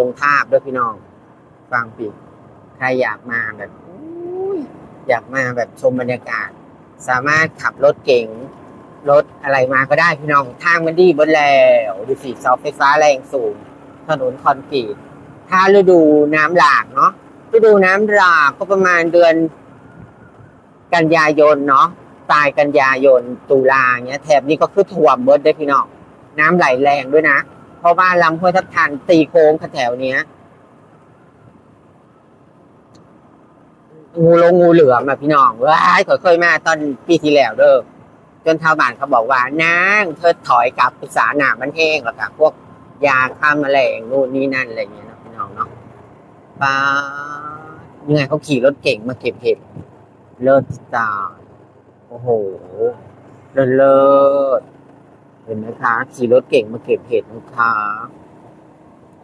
ลงทาบด้วยพี่น้อง ฟังผิดใครอยากมาแบบอยากมาแบบชมบรรยากาศ สามารถขับรถเก๋งรถอะไรมาก็ได้พี่น้องทางมันดีบนแล้วดูสิเสาไฟฟ้าแรงสูง ถนนคอนกรีตถ้าฤดูน้ำหลากเนาะฤดูน้ำหลากก็ประมาณเดือน กันยายนเนาะปลายกันยายนตุลาเนี้ยแถบนี้ก็คือท่วมเบิดได้พี่น้องน้ำไหลแรงด้วยนะ เพราะว่าลำห้วยทับทันตีโค้งแถวเนี้ย งูลงงูเหลือมอะพี่น้องว้ายข่อยเคยมาตอนปีที่แล้วเด้อจนชาวบ้านเขาบอกว่านางเธอถอยกลับภาษาหนามันแห้งแล้วกับพวกยาฆ่าแมลงนู่นนี่นั่นอะไรอย่างเงี้ยนะพี่น้องเนาะป้ายังไงเขาขี่รถเก่งมาเก็บเห็ดเลิศจ้าโอ้โห เลิศเลิศ เห็นไหมคะขี่รถเก่งมาเก็บเห็ดนะคะ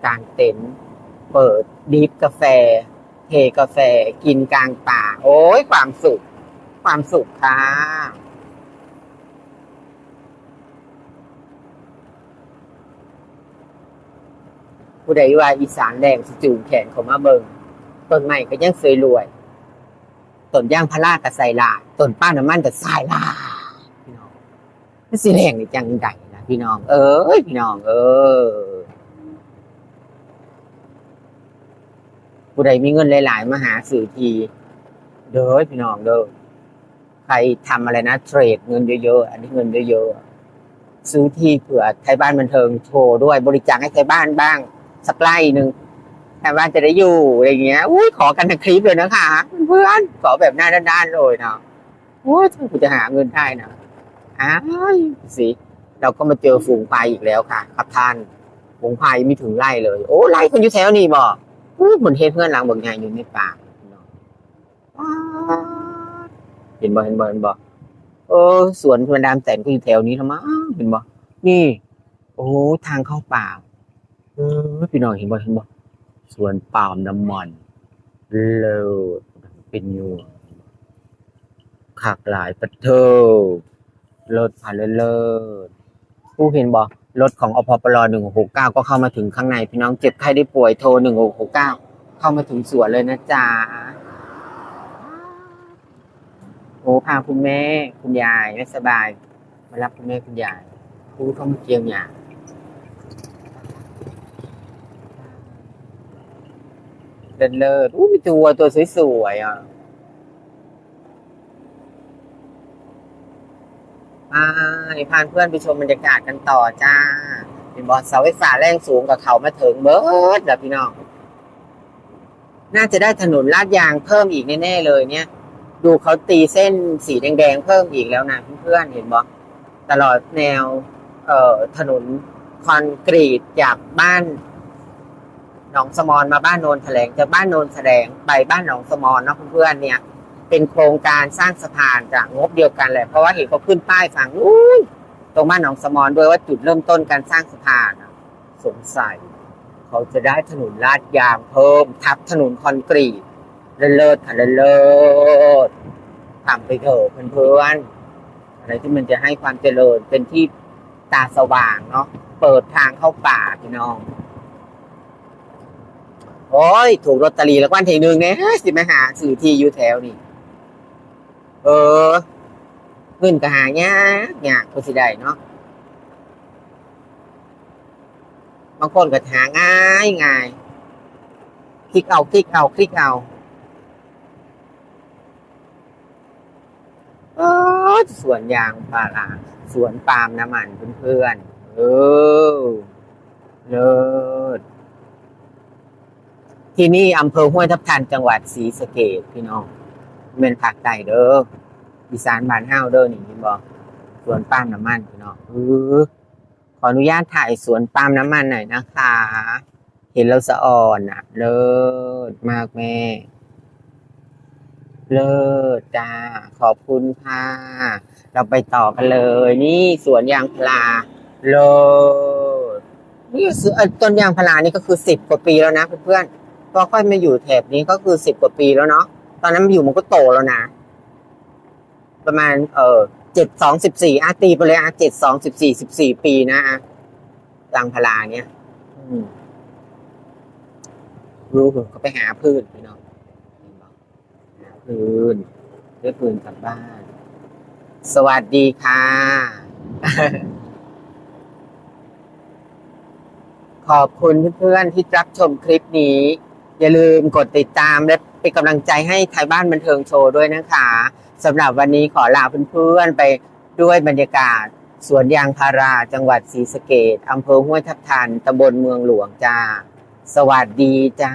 กลางเต็นท์เปิดดิฟกาแฟ เทกาแฟกินกลางป่า โอ้ยความสุข ความสุขค่ะ ผู้ใดว่าอีสานแดงสจูงแขนเขามาเบิงต้นไม้ก็ยังสวยรวยต้นย่างพารากับใส่ลาต้นป้าน้ำมันกับสายลา มันสีแดงนี่จังใดนะพี่น้อง เอ้ยพี่น้อง เออผู้ใดมีเงินหลายๆมาหาสื่อที เด้อพี่น้องเด้อใครทำอะไรนะ เทรดเงินเยอะๆอันนี้เงินเยอะๆซื้อที่เผื่อไทยบ้านบันเทิงโชว์ด้วยบริจาคให้ไทยบ้านบ้าง สักไล่หนึ่งไทยบ้านจะได้อยู่อะไรเงี้ยอุ้ยขอกันทั้งคลิปเลยนะคะเพื่อนขอแบบหน้าด้านๆเลยเนาะโอ้ยถ้ากูจะหาเงินได้นะ อ้ายสิเราก็มาเจอฝูงพายอีกแล้วค่ะ ครับท่านฝูงพายมีถึงไล่เลย โอ้ไล่คนอยู่แถวนี้บอกเหมือนเห็นเพื่อนหลังบางอย่างอยู่ในป่าเห็นบ่เห็นบ่เห็นบ่เออสวนพวนดามแตนก็อยู่แถวนี้ละมั้งเห็นบ่นี่ โอ้ทางเข้าป่าเออพี่น้องเห็นบ่เห็นบ่สวนปาล์มน้ำมันเลิศเป็นอยู่ขากหลายประเทศ เลิศผ่านเลิศเลิศผู้เห็นบ่รถของอพปร1669ก็เข้ามาถึงข้างในพี่น้องเจ็บไข้ได้ป่วยโทร1669เก้าเข้ามาถึงสวนเลยนะจ๊ะโอ้พาคุณแม่คุณยายไม่สบายมารับคุณแม่คุณยายผู้เข้ามาเกี่ยวยาเดินเลิศอู้มีตัวตัวสวยๆอะ ไปพาเพื่อนไปชมบรรยากาศกันต่อจ้า เป็นบอลเสาไฟฟ้าแรงสูงกับเขามาถึงเบิร์ดแล้วพี่น้อง น่าจะได้ถนนลาดยางเพิ่มอีกแน่ๆเลยเนี่ย ดูเขาตีเส้นสีแดงๆเพิ่มอีกแล้วนะเพื่อนๆเห็นบอตลอดแนว เอ่อถนนคอนกรีตจากบ้านหนองสมอนมาบ้านโนนแถลงจากบ้านโนนแถลงไปบ้านหนองสมอนเนาะเพื่อนๆเนี่ย เป็นโครงการสร้างสะพานจากงบเดียวกันแหละเพราะว่าเห็นเขาขึ้นป้ายฝั่งนู้นตรงบ้านหนองสมอนด้วยว่าจุดเริ่มต้นการสร้างสะพานอะสงสัย เขาจะได้ถนนลาดยางเพิ่ม ทับถนนคอนกรีตเลิศค่ะเลิศทำไปเถอะเพื่อนๆอะไรที่มันจะให้ความเจริญเป็นที่ตาสว่างเนาะเปิดทางเข้าป่าพี่น้องโอ้ย ถูกลอตเตอรี่แล้ววันที่หนึ่งเนี่ยสิมาหาสื่อที่อยู่แถวนี่ เออ เงินก็หายากยากก็สิได้เนาะบางคนก็หาง่ายง่ายคลิกเอาคลิกเอาคลิกเอาเออสวนยางพาราสวนปาล์มน้ำมันเพื่อนๆเออเลิศที่นี่อำเภอห้วยทับทันจังหวัดศรีสะเกษพี่น้อง เมนภาคใต้เด้ออีสานบ้านเฮาเด้อนี่เห็นบ่สวนปาล์มน้ำมันพี่น้องเออขออนุญาตถ่ายสวนปาล์มน้ำมันหน่อยนะคะ เห็นแล้วสะอ่อนอะ เลิศมากแม่ เลิศจ้า ขอบคุณค่ะ เราไปต่อกันเลย นี่สวนยางพาราเลิศนี่สวนต้นยางพารานี่ก็คือสิบกว่าปีแล้วนะเพื่อนๆพอค่อยมาอยู่แถบนี้ก็คือสิบกว่าปีแล้วเนาะ ตอนนั้นมาอยู่มันก็โตแล้วนะ ประมาณ เออเจ็ดสองสิบสี่อาตีไปเลยอะเจ็ดสองสิบสี่สิบสี่ปีนะอะยางพาราเนี่ยรู้ผมก็ไปหาพืชพี่น้องหาพืชด้วยปืนกลับบ้าน สวัสดีค่ะ ขอบคุณเพื่อนๆที่รับชมคลิปนี้ อย่าลืมกดติดตามและ เป็นกำลังใจให้ไทยบ้านบันเทิงโชว์ด้วยนะคะสำหรับวันนี้ขอลาเพื่อนๆไปด้วยบรรยากาศสวนยางพาราจังหวัดศรีสะเกดอำเภอห้วยทับทันตำบลเมืองหลวงจ้า สวัสดีจ้า